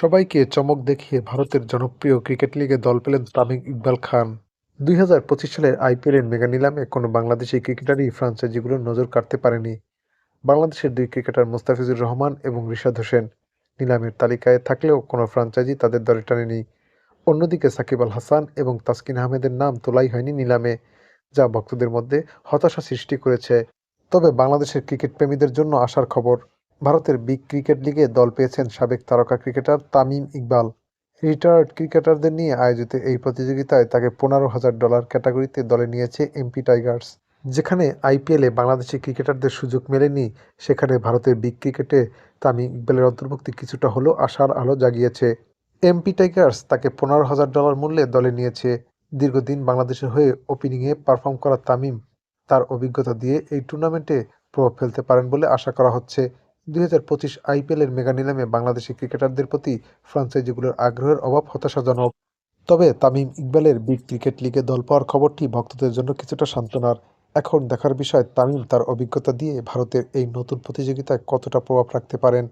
সবাইকে চমক দেখিয়ে ভারতের জনপ্রিয় ক্রিকেট লিগে দল পেলেন তামিম ইকবাল খান। দুই হাজার পঁচিশ সালের আইপিএলের মেগা নিলামে কোনো বাংলাদেশি ক্রিকেটারই ফ্রাঞ্চাইজিগুলোর নজর কাড়তে পারেনি। বাংলাদেশের দুই ক্রিকেটার মোস্তাফিজুর রহমান এবং রিশাদ হোসেন নিলামের তালিকায় থাকলেও কোনো ফ্রাঞ্চাইজি তাদের দলে টানেনি। অন্যদিকে সাকিব আল হাসান এবং তাসকিন আহমেদের নাম তোলাই হয়নি নিলামে, যা ভক্তদের মধ্যে হতাশা সৃষ্টি করেছে। তবে বাংলাদেশের ক্রিকেট প্রেমীদের জন্য আসার খবর। ভারতের বিগ ক্রিকেট লিগে দল পেয়েছেন সাবেক তারকা ক্রিকেটার তামিম ইকবাল। রিটায়ার্ড ক্রিকেটারদের নিয়ে আয়োজিত এই প্রতিযোগিতায় তাকে পনেরো হাজার ডলার ক্যাটাগরিতে দলে নিয়েছে এমপি টাইগার্স। যেখানে আইপিএলে বাংলাদেশি ক্রিকেটারদের সুযোগ মেলেনি, সেখানে ভারতের বিগ ক্রিকেটে তামিম ইকবালের অন্তর্ভুক্তি কিছুটা হলেও আশার আলো জাগিয়েছে। এমপি টাইগার্স তাকে পনেরো হাজার ডলার মূল্যে দলে নিয়েছে। দীর্ঘদিন বাংলাদেশের হয়ে ওপেনিংয়ে পারফর্ম করা তামিম তার অভিজ্ঞতা দিয়ে এই টুর্নামেন্টে প্রভাব ফেলতে পারেন বলে আশা করা হচ্ছে। দুই হাজার পঁচিশ আইপিএলের মেগা নিলামে বাংলাদেশি ক্রিকেটারদের প্রতি ফ্রাঞ্চাইজিগুলোর আগ্রহের অভাব হতাশাজনক। তবে তামিম ইকবালের বিগ ক্রিকেট লিগে দল পাওয়ার খবরটি ভক্তদের জন্য কিছুটা সান্ত্বনার। এখন দেখার বিষয় তামিম তার অভিজ্ঞতা দিয়ে ভারতের এই নতুন প্রতিযোগিতায় কতটা প্রভাব রাখতে পারেন?